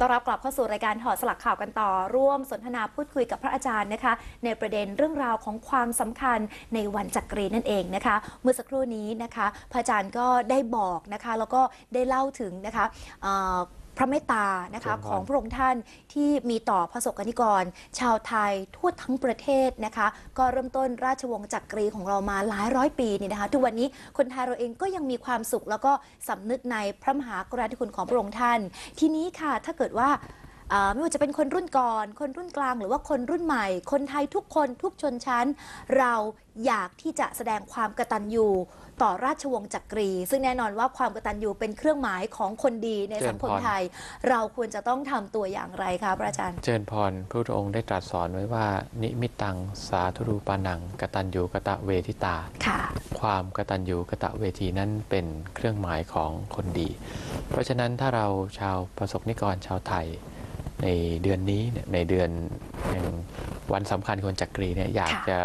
ต้อนรับกลับเข้าสู่รายการถอดสลักข่าวกันต่อ ร่วมสนทนาพูดคุยกับพระอาจารย์นะคะ ในประเด็นเรื่องราวของความสำคัญในวันจักรีนั่นเองนะคะ เมื่อสักครู่นี้นะคะ พระอาจารย์ก็ได้บอกนะคะ แล้วก็ได้เล่าถึงนะคะ ระเมตตานะคะเชิญพรของพระองค์ท่านที่มีต่อพระสกนิกร ชาวไทยทั่วทั้งประเทศนะคะ ก็เริ่มต้นราชวงศ์จักรีของเรามาหลายร้อยปีนี่นะคะ ทุกวันนี้คนไทยเราเองก็ยังมีความสุขแล้วก็สำนึกในพระมหากรุณาธิคุณของพระองค์ท่าน ทีนี้ค่ะถ้าเกิดว่าอ่า ไม่ว่าจะเป็นคนรุ่นก่อน คนรุ่นกลาง หรือว่าคนรุ่นใหม่ คนไทยทุกคนทุกชนชั้น เราอยากที่จะแสดงความกตัญญูต่อราชวงศ์จักรี ซึ่งแน่นอนว่าความกตัญญูเป็นเครื่องหมายของคนดีในสังคมไทย เราควรจะต้องทำตัวอย่างไรคะพระอาจารย์ เจริญพรพระพุทธองค์ได้ตรัสสอนไว้ว่า นิมิตตังสาธุรูปานังกตัญญูกตะเวทิตาค่ะความกตัญญูกตะเวทีนั้นเป็นเครื่องหมายของคนดี เพราะฉะนั้นถ้าเราชาวประสบนิกรชาวไทย ในเดือนนี้เนี่ยในเดือนแห่งวันสำคัญคนจักรีเนี่ยอยากค่ะจะ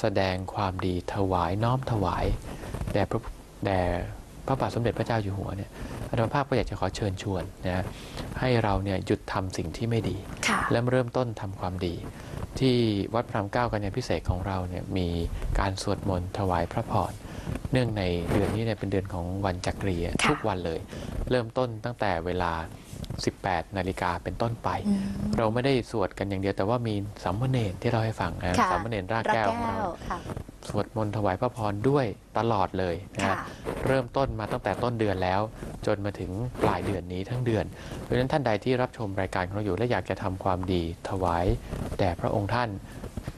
แสดงความดีถวายน้อมถวายแด่พระแด่พระบาทสมเด็จพระเจ้าอยู่หัวเนี่ยอาตมาภาพก็อยากจะขอเชิญชวนนะให้เราเนี่ยหยุดทำสิ่งที่ไม่ดีค่ะและเริ่มต้นทำความดี ที่วัดพระรามเก้ากันยาพิเศษกของเราเนี่ยมีการสวดมนต์ถวายพระพรเนื่องในเดือนนี้เนี่ยเป็นเดือนของวันจักรีอะค่ะทุกวันเลย เริ่มต้นตั้งแต่เวลา 18 นาฬิกาเป็นต้นไปอืมเราไม่ได้สวดกันอย่างเดียวแต่ว่ามีสามเณรที่เราให้ฟังนะค่ะสามเณรรากรักแก้วแก้ของเราวค่ะสวดมนต์ถวายพระพรด้วยตลอดเลยนะค่ะฮะเริ่มต้นมาตั้งแต่ต้นเดือนแล้ว จนมาถึงปลายเดือนนี้ทั้งเดือน เพราะฉะนั้นท่านใดที่รับชมรายการของเราอยู่และอยากจะทำความดีถวายแด่พระองค์ท่าน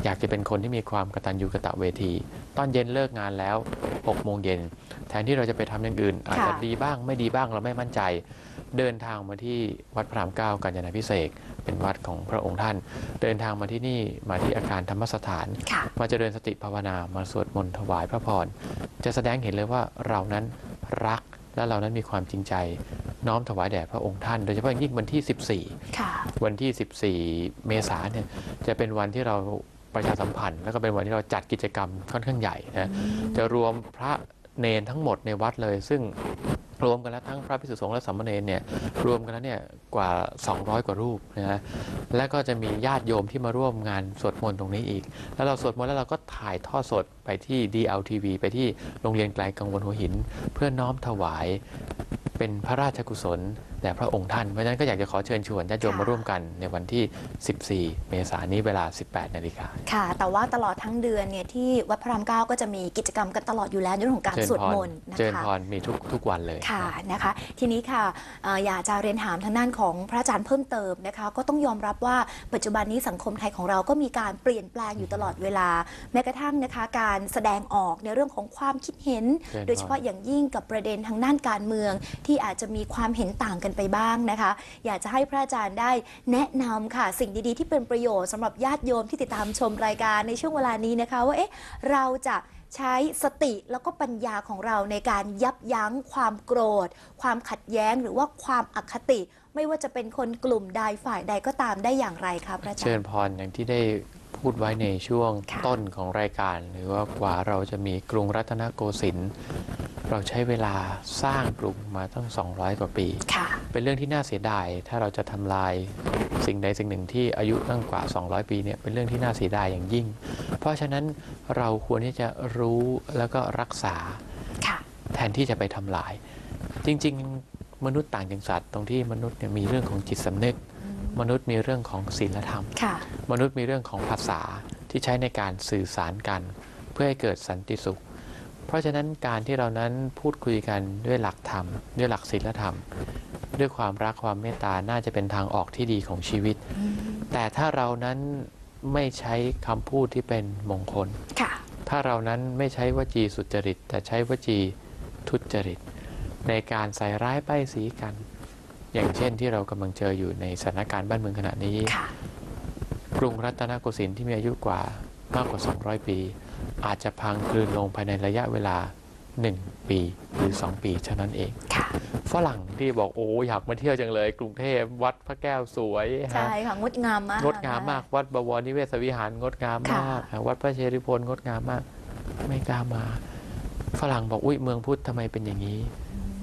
อยากจะเป็นคนที่มีความกตัญญูกตเวที ตอนเย็นเลิกงานแล้ว6โมงเย็นแทนที่เราจะไปทำอย่างอื่น อาจจะดีบ้างไม่ดีบ้างเราไม่มั่นใจ เดินทางมาที่วัดพระรามเก้ากัญญาณพิเศษกเป็นวัดของพระองค์ท่าน เดินทางมาที่นี่มาที่อาคารธรรมสถานค่ะมาเจริญสติภาวนามาสวดมนต์ถวายพระพรจะแสดงเห็นเลยว่าเรานั้นรักและเรานั้นมีความจริงใจน้อมถวายแด่พระองค์ท่าน โดยเฉพาะอย่างยิ่งวันที่ 14ค่ะวันที่ 14 เมษายนเนี่ยจะเป็นวันที่เราประชาสัมพันธ์ แล้วก็เป็นวันที่เราจัดกิจกรรมค่อนข้างใหญ่นะจะรวมพระเนนทั้งหมดในวัดเลย ซึ่ง รวมกันแล้วทั้งพระภิกษุสงฆ์และสามเณรเนี่ยรวมกันแล้วเนี่ยกว่า 200 กว่ารูปนะฮะและก็จะมีญาติโยมที่มาร่วมงานสวดมนต์ตรงนี้อีก แล้วเราสวดมนต์แล้วเราก็ถ่ายทอดสดไปที่ DLTV ไปที่โรงเรียนไกลกังวลหัวหิน เพื่อน้อมถวาย เป็นพระราชกุศลแด่พระองค์ท่าน เพราะฉะนั้นก็อยากจะขอเชิญชวนญาติโยมค่ะมาร่วมกันในวันที่ 14 เมษายนนี้เวลา 18 นาฬิกาค่ะ แต่ว่าตลอดทั้งเดือนเนี่ยที่วัดพระรามเก้าก็จะมีกิจกรรมกันตลอดอยู่แล้วในเรื่องของการเชิญสวดพรมนต์นะเชิญคะพรมีทุกทุกวันเลยค่ะนะคะ ทีนี้ค่ะเอ่ออยากจะเรียนถามทางด้านของพระอาจารย์เพิ่มเติมนะคะ ก็ต้องยอมรับว่าปัจจุบันนี้สังคมไทยของเราก็มีการเปลี่ยนแปลงอยู่ตลอดเวลา แม้กระทั่งนะคะการแสดงออกในเรื่องของความคิดเห็นเชิญพรโดยเฉพาะอย่างยิ่งกับประเด็นทางด้านการเมืองที่อาจจะมีความเห็นต่างกันไปบ้างนะคะ อยากจะให้พระอาจารย์ได้แนะนำค่ะ สิ่งดีๆ ที่เป็นประโยชน์สำหรับญาติโยมที่ติดตามชมรายการในช่วงเวลานี้นะคะ ว่าเอ๊ะเราจะใช้สติแล้วก็ปัญญาของเราในการยับยั้งความโกรธ ความขัดแย้งหรือว่าความอคติ ไม่ว่าจะเป็นคนกลุ่มใดฝ่ายใดก็ตามได้อย่างไรครับพระอาจารย์เชิญพรอย่างที่ได้พูดไว้ในช่วงต้นของรายการ หรือว่ากว่าเราจะมีกรุงรัตนโกสินทร์ เราใช้เวลาสร้างกรุงมาตั้ง 200 กว่าปีค่ะเป็นเรื่องที่น่าเสียดาย ถ้าเราจะทำลายสิ่งใดสิ่งหนึ่งที่อายุตั้งกว่า 200 ปีเนี่ยเป็นเรื่องที่น่าเสียดายอย่างยิ่ง เพราะฉะนั้นเราควรที่จะรู้แล้วก็รักษาค่ะแทนที่จะไปทำลาย จริง ๆ มนุษย์ต่างจากสัตว์ตรงที่มนุษย์เนี่ยมีเรื่องของจิตสำนึก มนุษย์มีเรื่องของศีลธรรมค่ะมนุษย์มีเรื่องของภาษาที่ใช้ในการสื่อสารกัน เพื่อให้เกิดสันติสุข เพราะฉะนั้นการที่เรานั้นพูดคุยกันด้วยหลักธรรม ด้วยหลักศีลธรรม ด้วยความรักความเมตตาน่าจะเป็นทางออกที่ดีของชีวิต แต่ถ้าเรานั้นไม่ใช้คำพูดที่เป็นมงคลค่ะถ้าเรานั้นไม่ใช้วจีสุจริต แต่ใช้วจีทุจริต ในการใส่ร้ายป้ายสีกัน อย่างเช่นที่เรากำลังเจออยู่ในสถานการณ์บ้านเมืองขณะนี้ค่ะกรุงรัตนโกสินทร์ที่มีอายุกว่า มากกว่า 200 ปี อาจจะพังคลืนลงภายในระยะเวลา 1 ปีหรือ 2 ปีเท่านั้นเองค่ะฝรั่งที่บอกโอ้อยากมาเที่ยวจังเลย กรุงเทพวัดพระแก้วสวยใช่ฮะค่ะงดงามมากงดงามมาก วัดบวรนิเวศวิหารงดงามมากค่ะวัดพระเชริพลงดงามมาก ไม่กล้ามา ฝรั่งบอกอุ้ยเมืองพุทธทำไมเป็นอย่างนี้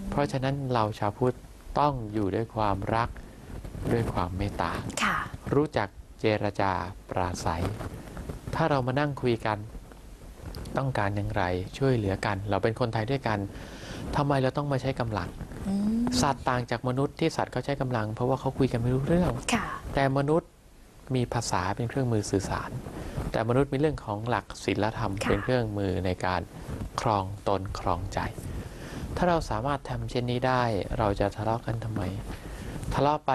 เพราะฉะนั้นเราชาวพุทธต้องอยู่ด้วยความรักด้วยความเมตตาค่ะรู้จักเจรจาปราศัย ถ้าเรามานั่งคุยกัน ต้องการอย่างไรช่วยเหลือกัน เราเป็นคนไทยด้วยกันทำไมเราต้องมาใช้กำลังอืมสัตว์ต่างจากมนุษย์ที่สัตว์เขาใช้กำลัง เพราะว่าเขาคุยกันไม่รู้เรื่องค่ะแต่มนุษย์มีภาษาเป็นเครื่องมือสื่อสาร แต่มนุษย์มีเรื่องของหลักศีลธรรมค่ะเป็นเครื่องมือในการครองตนครองใจ ถ้าเราสามารถทำเช่นนี้ได้ เราจะทะเลาะกันทำไม ทะเลาะไป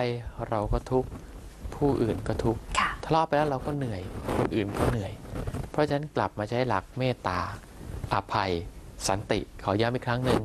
เราก็ทุกข์ผู้อื่นก็ทุกข์ ค่ะทะเลาะไปแล้วเราก็เหนื่อย คนอื่นก็เหนื่อย เพราะฉะนั้นกลับมาใช้หลักเมตตา อภัย สันติ ขอย้ำอีกครั้งหนึ่ง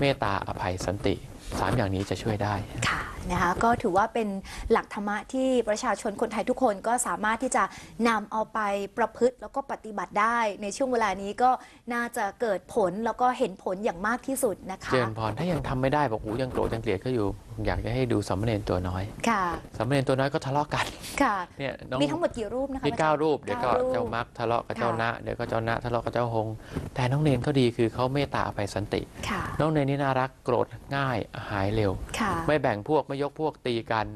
เมตตาอภัยสันติสามอย่างนี้จะช่วยได้ค่ะนะคะก็ถือว่าเป็นหลักธรรมะที่ประชาชนคนไทยทุกคนก็สามารถที่จะนำเอาไปประพฤติแล้วก็ปฏิบัติได้ ในช่วงเวลานี้ก็น่าจะเกิดผลแล้วก็เห็นผลอย่างมากที่สุดนะคะเจริญพรถ้ายังทำไม่ได้บอกอูยังโกรธยังเกลียดก็อยู่ อยากจะให้ดูสามเณรตัวน้อยค่ะสามเณรตัวน้อยก็ทะเลาะกันค่ะเนี่ยน้องมีทั้งหมดกี่รูปนะคะมีเก้ารูปเดี๋ยวก็ก้รูปเจ้ามักทะเลาะกับเจ้าค่ะนะเดี๋ยวก็เจ้านะทะเลาะกับเจ้าหง แต่น้องเนนเขาดีคือเขาเมตตาอภัยสันติค่ะน้องเนนนี่น่ารักโกรธง่ายหายเร็วค่ะไม่แบ่งพวกไม่ยกพวกตีกัน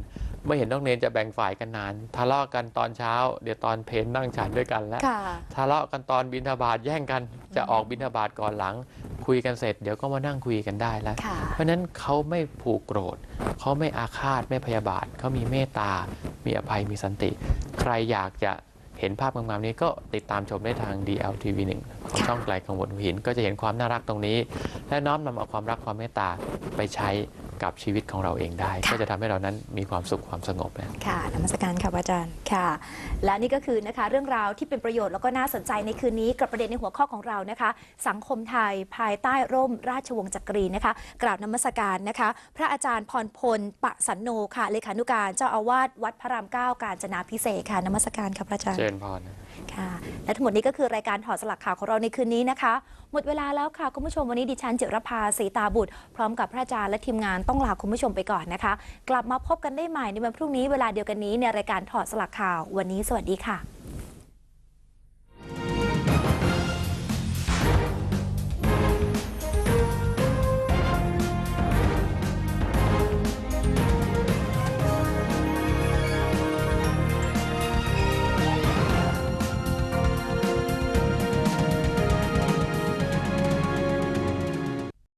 ไม่เห็นน้องเนนจะแบ่งฝ่ายกันนาน ทะเลาะกันตอนเช้า เดี๋ยวตอนเพลนนั่งฉันด้วยกันแล้วค่ะทะเลาะกันตอนบินทบาทแย่งกันจะออกบินทบาทก่อนหลัง คุยกันเสร็จเดี๋ยวก็มานั่งคุยกันได้แล้วค่ะเพราะฉะนั้นเขาไม่ผูกโกรธเขาไม่อาฆาตไม่พยาบาทเขามีเมตตา มีอภัยมีสันติ ใครอยากจะเห็นภาพงามๆนี้ก็ติดตามชมได้ทาง DLTV 1 ของค่ะช่องไกลกังวลหัวหิน ก็จะเห็นความน่ารักตรงนี้ และน้อมนำเอาความรักความเมตตาไปใช้ กับชีวิตของเราเองได้ ก็จะทำให้เรานั้นมีความสุขความสงบนะค่ะนมัสการค่ะพระอาจารย์ค่ะ และนี่ก็คือนะคะเรื่องราวที่เป็นประโยชน์แล้วก็น่าสนใจในคืนนี้กับประเด็นในหัวข้อของเรานะคะ สังคมไทยภายใต้ร่มราชวงศ์จักรีนะคะกราบนมัสการนะคะ พระอาจารย์พรพลปะสันโนค่ะเลขานุการเจ้าอาวาสวัดพระรามเก้ากาญจนาพิเศษกค่ะนมัสการค่ะพระอาจารย์เชิญพรนะค่ะ และทั้งหมดนี้ก็คือรายการถอดสลักข่าวของเราในคืนนี้นะคะ หมดเวลาแล้วค่ะ คุณผู้ชมวันนี้ดิฉันจิรภาศรีตาบุตร พร้อมกับพระอาจารย์และทีมงานต้องลาคุณผู้ชมไปก่อนนะคะ กลับมาพบกันได้ใหม่ในวันพรุ่งนี้เวลาเดียวกันนี้ในรายการถอดสลักข่าววันนี้สวัสดีค่ะ